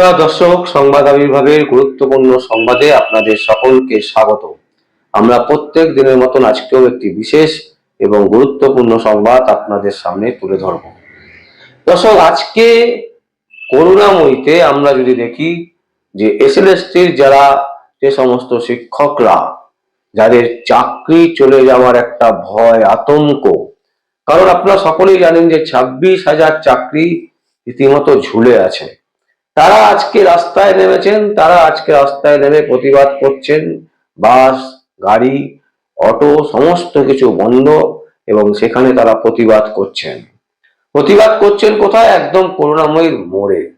নমস্কার দর্শক, সংবাদ আবির্ভাবের গুরুত্বপূর্ণ সংবাদে আপনাদের সকলকে স্বাগত। আমরা প্রত্যেক দিনের মতন আজকেও একটি বিশেষ এবং গুরুত্বপূর্ণ সংবাদ আপনাদের সামনে তুলে ধরব। দর্শক, আজকে করুণাময়ীতে আমরা যদি দেখি যে এস এসএলএসটির যারা যে সমস্ত শিক্ষকরা, যাদের চাকরি চলে যাওয়ার একটা ভয়, আতঙ্ক, কারণ আপনারা সকলেই জানেন যে ছাব্বিশ হাজার চাকরি রীতিমতো ঝুলে আছে। তারা আজকে রাস্তায় নেমেছেন, তারা আজকে রাস্তায় নেমে প্রতিবাদ করছেন। বাস, গাড়ি, অটো, সমস্ত কিছু বন্ধ এবং সেখানে তারা প্রতিবাদ করছেন। প্রতিবাদ করছেন কোথায়? একদম করুণাময়ীর মোড়ে।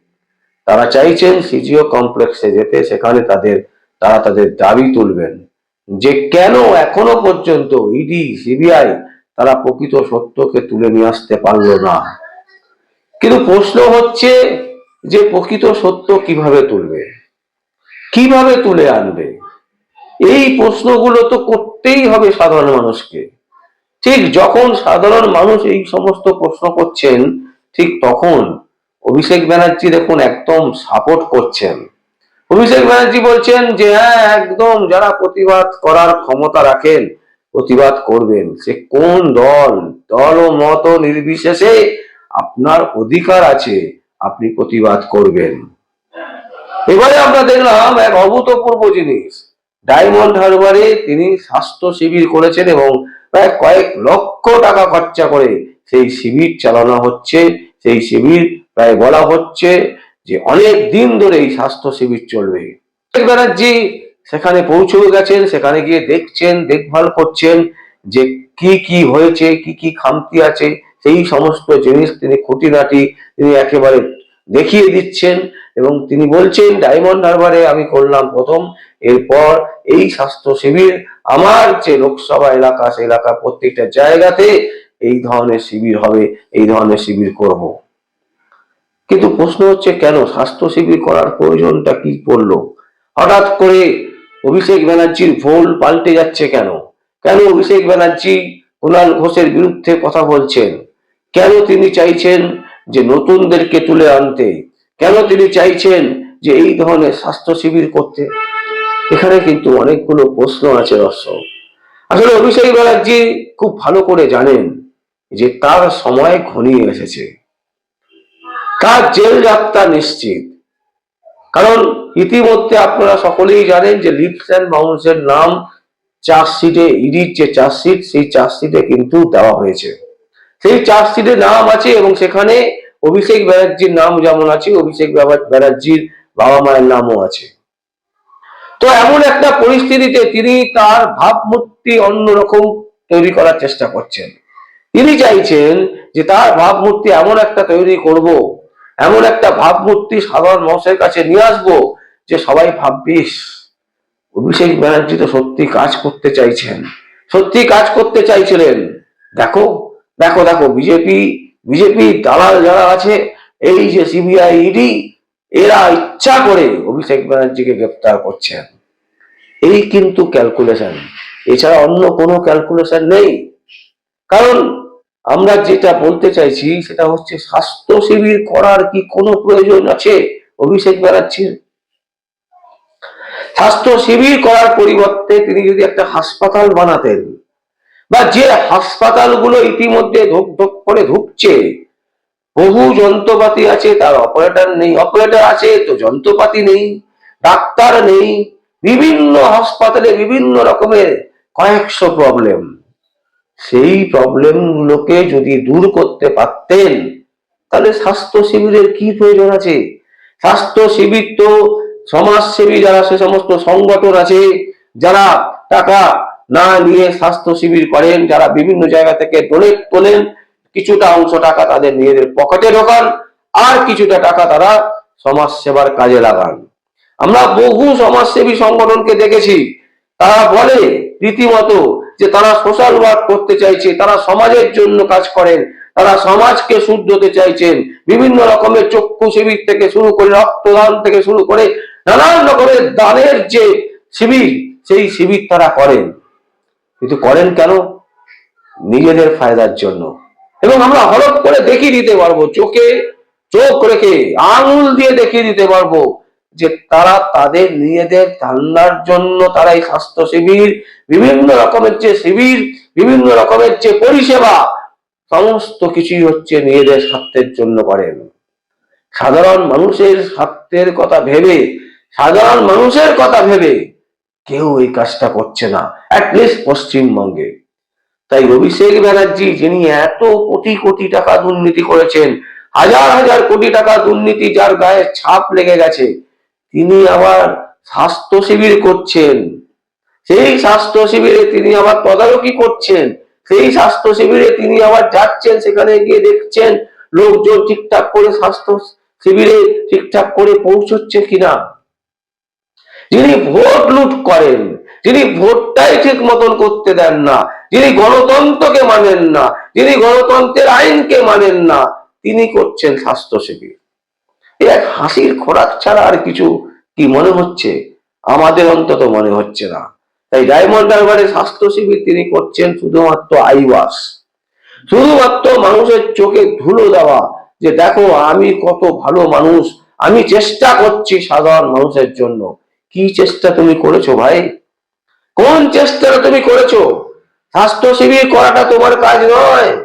তারা চাইছেন সিজিও কমপ্লেক্সে যেতে, সেখানে তাদের, তারা তাদের দাবি তুলবেন। যে কেন এখনও পর্যন্ত ইডি, সিবিআই তারা প্রকৃত সত্যকে তুলে নিয়ে আসতে পারল না? কিন্তু প্রশ্ন হচ্ছে যে প্রকৃত সত্য কীভাবে তুলবে? কীভাবে তুলে আনবে? এই প্রশ্নগুলো তো করতেই হবে সাধারণ মানুষকে। ঠিক যখন সাধারণ মানুষ এই সমস্ত প্রশ্ন করছেন, ঠিক তখন অভিষেক ব্যানার্জি দেখুন একদম সাপোর্ট করছেন। অভিষেক ব্যানার্জি বলছেন যে হ্যাঁ একদম যারা প্রতিবাদ করার ক্ষমতা রাখেন, প্রতিবাদ করবেন। সে কোন দল? দল ও মত নির্বিশেষে আপনার অধিকার আছে। আপনি প্রতিবাদ করবেন। এবারে আমরা দেখলাম এক অভূতপূর্ব জিনিস। ডায়মন্ড হারবারে তিনি স্বাস্থ্য শিবির করেছেন এবং প্রায় কয়েক লক্ষ টাকা খরচা করে সেই শিবির চালানো হচ্ছে। সেই শিবির প্রায় বলা হচ্ছে যে অনেক দিন ধরে এই স্বাস্থ্য শিবির চলবে। ব্যানার্জি সেখানে পৌঁছে গেছেন, সেখানে গিয়ে দেখছেন, দেখভাল করছেন যে কি কি হয়েছে, কি কি খামতি আছে সেই সমস্ত জিনিস তিনি খুঁটিনাটি তিনি একেবারে দেখিয়ে দিচ্ছেন এবং তিনি বলছেন, ডায়মন্ড হারবারে আমি করলাম প্রথম, এরপর এই স্বাস্থ্য শিবির আমার যে লোকসভা এলাকা, সে এলাকা প্রত্যেকটা জায়গাতে এই ধরনের শিবির হবে, এই ধরনের শিবির করব। কিন্তু প্রশ্ন হচ্ছে, কেন? স্বাস্থ্য শিবির করার প্রয়োজনটা কি পড়ল? হঠাৎ করে অভিষেক ব্যানার্জির ভোল পাল্টে যাচ্ছে কেন? কেন অভিষেক ব্যানার্জি কুণাল ঘোষের বিরুদ্ধে কথা বলছেন? কেন তিনি চাইছেন যে নতুনদেরকে তুলে আনতে? কেন তিনি চাইছেন যে এই ধরনের স্বাস্থ্য শিবির করতে? এখানে কিন্তু অনেকগুলো প্রশ্ন আছে, দর্শক। আসলে অভিষেক ব্যানার্জি খুব ভালো করে জানেন যে তার সময় ঘনিয়ে এসেছে। তার জেল যাত্রা নিশ্চিত। কারণ ইতিমধ্যে আপনারা সকলেই জানেন যে লিপস অ্যান্ড বাউন্সের নাম চার্জশিটে, ইডির যে চার্জশিট, সেই চার্জশিটে কিন্তু দেওয়া হয়েছে। সেই চার্জশিটে নাম আছে এবং সেখানে অভিষেক ব্যানার্জির নাম যেমন আছে, অভিষেক ব্যানার্জির বাবা মায়ের নামও আছে। তো এমন একটা পরিস্থিতিতে তিনি তার ভাবমূর্তি অন্যরকম তৈরি করার চেষ্টা করছেন। তিনি চাইছেন যে তার ভাবমূর্তি এমন একটা তৈরি করব, এমন একটা ভাবমূর্তি সাধারণ মানুষের কাছে নিয়ে আসব যে সবাই ভাববিস অভিষেক ব্যানার্জি তো সত্যি কাজ করতে চাইছেন। সত্যি কাজ করতে চাইছিলেন। দেখো দেখো দেখো, বিজেপি বিজেপি দালাল যারা আছে, এই যে সিবিআই ইডি এরা ইচ্ছা করে অভিষেক ব্যানার্জিকে গ্রেপ্তার করছেন এই কিন্তু ক্যালকুলেশন এছাড়া অন্য কোনো ক্যালকুলেশন নেই। কারণ আমরা যেটা বলতে চাইছি, সেটা হচ্ছে স্বাস্থ্য শিবির করার কি কোনো প্রয়োজন আছে অভিষেক ব্যানার্জির? স্বাস্থ্য শিবির করার পরিবর্তে তিনি যদি একটা হাসপাতাল বানাতেন বা যে হাসপাতালগুলো ইতিমধ্যে ধুক ধুক করে ঢুকছে বহু যন্ত্রপাতি আছে, তার অপারেটর নেই অপারেটর আছে, তো যন্ত্রপাতি নেই, ডাক্তার নেই, বিভিন্ন হাসপাতালে বিভিন্ন রকমের কয়েকশো প্রবলেম সেই প্রবলেম গুলোকে যদি দূর করতে পারতেন, তাহলে স্বাস্থ্য শিবিরের কি প্রয়োজন আছে? স্বাস্থ্য শিবির তো সমাজসেবী যারা, সে সমস্ত সংগঠন আছে, যারা টাকা না নিয়ে স্বাস্থ্য শিবির করেন, যারা বিভিন্ন জায়গা থেকে ডোনেট তোলেন, কিছুটা অংশ টাকা তাদের নিজেদের পকেটে ঢোকান, আর কিছুটা টাকা তারা সমাজ সেবার কাজে লাগান। আমরা বহু সমাজসেবী সংগঠনকে দেখেছি, তারা বলে রীতিমতো যে তারা সোশ্যাল ওয়ার্ক করতে চাইছে, তারা সমাজের জন্য কাজ করেন, তারা সমাজকে শুদ্ধতে চাইছেন, বিভিন্ন রকমের চক্ষু শিবির থেকে শুরু করে রক্তদান থেকে শুরু করে নানান রকমের দানের যে শিবির, সেই শিবির তারা করেন। কিন্তু করেন কেন? নিজেদের ফায়দার জন্য। এবং আমরা হলপ করে দেখিয়ে দিতে পারব, চোখে চোখ রেখে আঙুল দিয়ে দেখিয়ে দিতে পারব যে তারা তাদের নিজেদের ধান্নার জন্য তারা এই স্বাস্থ্য শিবির, বিভিন্ন রকমের যে শিবির, বিভিন্ন রকমের যে পরিষেবা, সমস্ত কিছুই হচ্ছে নিজেদের স্বার্থের জন্য করেন। সাধারণ মানুষের স্বার্থের কথা ভেবে, সাধারণ মানুষের কথা ভেবে কেউ এই কাজটা করছে না অ্যাটলিস্ট পশ্চিমবঙ্গে। তাই অভিষেক ব্যানার্জি, যিনি এত কোটি কোটি টাকা দুর্নীতি করেছেন, হাজার হাজার কোটি টাকা দুর্নীতি যার গায়ে ছাপ লেগে গেছে, তিনি আবার স্বাস্থ্য শিবির করছেন। সেই স্বাস্থ্য শিবিরে তিনি আবার তদারকি করছেন, সেই স্বাস্থ্য শিবিরে তিনি আবার যাচ্ছেন, সেখানে গিয়ে দেখছেন লোকজন ঠিকঠাক করে স্বাস্থ্য শিবিরে ঠিকঠাক করে পৌঁছচ্ছে কিনা। যিনি ভোট লুট করেন, যিনি ভোটটাই ঠিক মতন করতে দেন না, যিনি গণতন্ত্রকে মানেন না, যিনি গণতন্ত্রের আইনকে মানেন না, তিনি করছেন স্বাস্থ্য শিবির এক হাসির খোরাক ছাড়া আর কিছু কি মনে হচ্ছে? আমাদের অন্তত মনে হচ্ছে না। তাই ডায়মন্ড হারবারে স্বাস্থ্য শিবির তিনি করছেন শুধুমাত্র আইওয়াস। শুধুমাত্র মানুষের চোখে ধুলো দেওয়া, যে দেখো আমি কত ভালো মানুষ, আমি চেষ্টা করছি সাধারণ মানুষের জন্য। কি চেষ্টা তুমি করেছ ভাই? কোন চেষ্টাটা তুমি করেছ? স্বাস্থ্য শিবির করাটা তোমার কাজ নয়।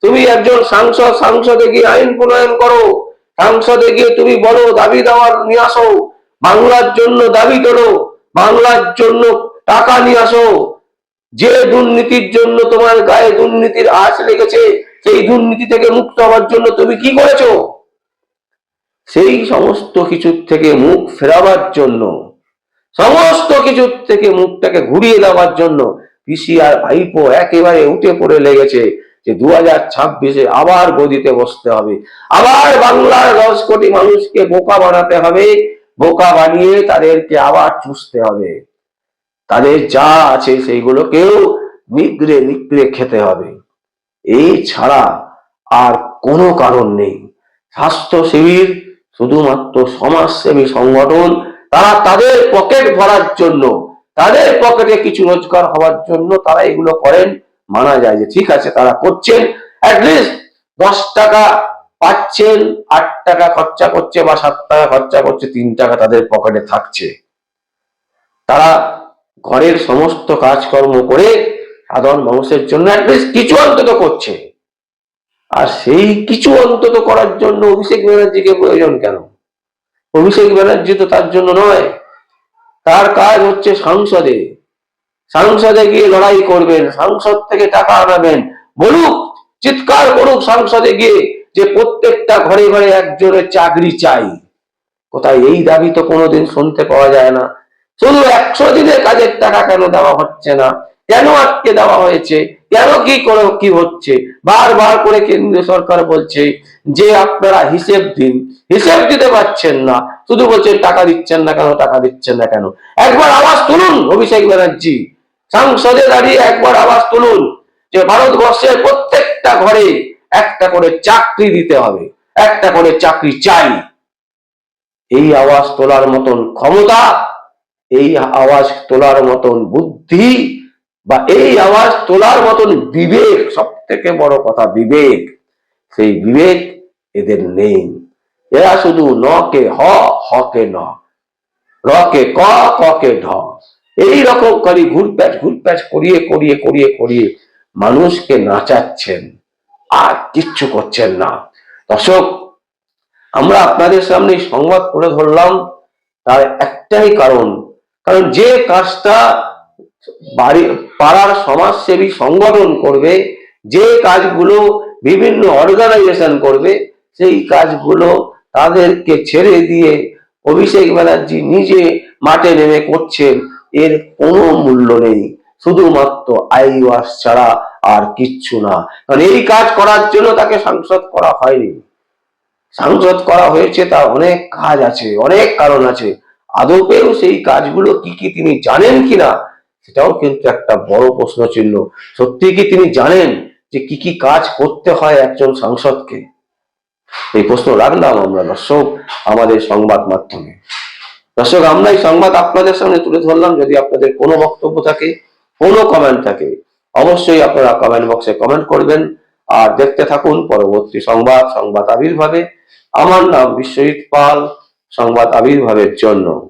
তুমি একজন সাংসদ, সাংসদে গিয়ে আইন প্রণয়ন করো। সাংসদে গিয়ে তুমি বলো, দাবি দেওয়ার নিয়ে আসো। বাংলার জন্য দাবি তোলো। বাংলার জন্য টাকা নিয়ে আসো। যে দুর্নীতির জন্য তোমার গায়ে দুর্নীতির আঁচ লেগেছে, সেই দুর্নীতি থেকে মুক্ত হওয়ার জন্য তুমি কি করেছ? সেই সমস্ত কিছুর থেকে মুখ ফেরাবার জন্য সমস্ত কিছুর থেকে মুখটাকে ঘুরিয়ে দেওয়ার জন্য পিসি আর ভাইপো একেবারে উঠে পড়ে লেগেছে যে দু হাজার ছাব্বিশে আবার গদিতে বসতে হবে। আবার বাংলার দশ কোটি মানুষকে বোকা বানাতে হবে, বোকা বানিয়ে তাদেরকে আবার চুষতে হবে। তাদের যা আছে সেইগুলোকেও নিগড়ে নিগড়ে খেতে হবে। এই ছাড়া আর কোনো কারণ নেই। স্বাস্থ্য শিবির শুধুমাত্র সমাজসেবী সংগঠন তারা তাদের পকেট ভরার জন্য, তাদের পকেটে কিছু রোজগার হওয়ার জন্য তারা এগুলো করেন, মানা যায় যে ঠিক আছে তারা করছেন দশ টাকা পাচ্ছেন, আট টাকা খরচা করছে বা সাত টাকা খরচা করছে, তিন টাকা তাদের পকেটে থাকছে। তারা ঘরের সমস্ত কাজকর্ম করে সাধারণ মানুষের জন্য কিছু অন্তত করছে। আর সেই কিছু অন্তত করার জন্য অভিষেক ব্যানার্জিকে প্রয়োজন কেন? অভিষেক ব্যানার্জি তো তার জন্য নয়। তার কাজ হচ্ছে সংসদে। সংসদে গিয়ে লড়াই করবেন, সংসদ থেকে টাকা আনাবেন। বলুক, চিৎকার করুক সংসদে গিয়ে যে প্রত্যেকটা ঘরে ঘরে একজনের চাকরি চাই। কোথায় এই দাবি তো কোনোদিন শুনতে পাওয়া যায় না। শুধু একশো দিনের কাজের টাকা কেন দেওয়া হচ্ছে না? কেন আটকে দেওয়া হয়েছে? কেন কি করে, কি হচ্ছে? বারবার করে কেন্দ্রীয় সরকার বলছে যে আপনারা হিসেব দিন। হিসেব দিতে পারছেন না। শুধু বলছেন টাকা দিচ্ছেন না কেন, টাকা দিচ্ছেন না কেন? একবার আওয়াজ তুলুন, অভিষেক ব্যানার্জি। সংসদে দাঁড়িয়ে একবার আওয়াজ তুলুন যে ভারতবর্ষের প্রত্যেকটা ঘরে একটা করে চাকরি দিতে হবে, একটা করে চাকরি চাই। এই আওয়াজ তোলার মতন ক্ষমতা, এই আওয়াজ তোলার মতন বুদ্ধি বা এই আওয়াজ তোলার মতন বিবেক সব থেকে বড় কথা বিবেক, সেই বিবেক এদের নেই। এরা শুধু ন কে হ হ কে ন। কে ক ক কে ঢ। এই রকম করে ঘুরপ্যাচ ঘুরপ্যাচ করিয়ে করিয়ে করিয়ে করিয়ে মানুষকে নাচাচ্ছেন। আর কিচ্ছু করছেন না। দর্শক, আমরা আপনাদের সামনে সংবাদ করে ধরলাম তার একটাই কারণ। কারণ যে কাজটা বাড়ি, পাড়ার সমাজসেবী সংগঠন করবে, যে কাজগুলো বিভিন্ন অর্গানাইজেশন করবে, সেই কাজগুলো তাদেরকে ছেড়ে দিয়ে অভিষেক ব্যানার্জি নিজে মাঠে নেমে করছেন, এর কোনো মূল্য নেই। শুধুমাত্র আই ওয়াস ছাড়া আর কিচ্ছু না। কারণ এই কাজ করার জন্য তাকে সাংসদ করা হয়নি। সাংসদ করা হয়েছে, তার অনেক কাজ আছে, অনেক কারণ আছে। আদপেও সেই কাজগুলো কি কি তিনি জানেন কিনা সেটাও কিন্তু একটা বড় প্রশ্ন চিহ্ন সত্যি কি তিনি জানেন যে কি কি কাজ করতে হয় একজন সাংসদকে? এই প্রশ্ন রাখলাম আমরা, দর্শক, আমাদের সংবাদ মাধ্যমে। দর্শক, আমরা এই সংবাদ আপনাদের সামনে তুলে ধরলাম। যদি আপনাদের কোনো বক্তব্য থাকে, কোনো কমেন্ট থাকে, অবশ্যই আপনারা কমেন্ট বক্সে কমেন্ট করবেন। আর দেখতে থাকুন পরবর্তী সংবাদ সংবাদ আবির্ভাবে। আমার নাম বিশ্বজিৎ পাল, সংবাদ আবির্ভাবের জন্য।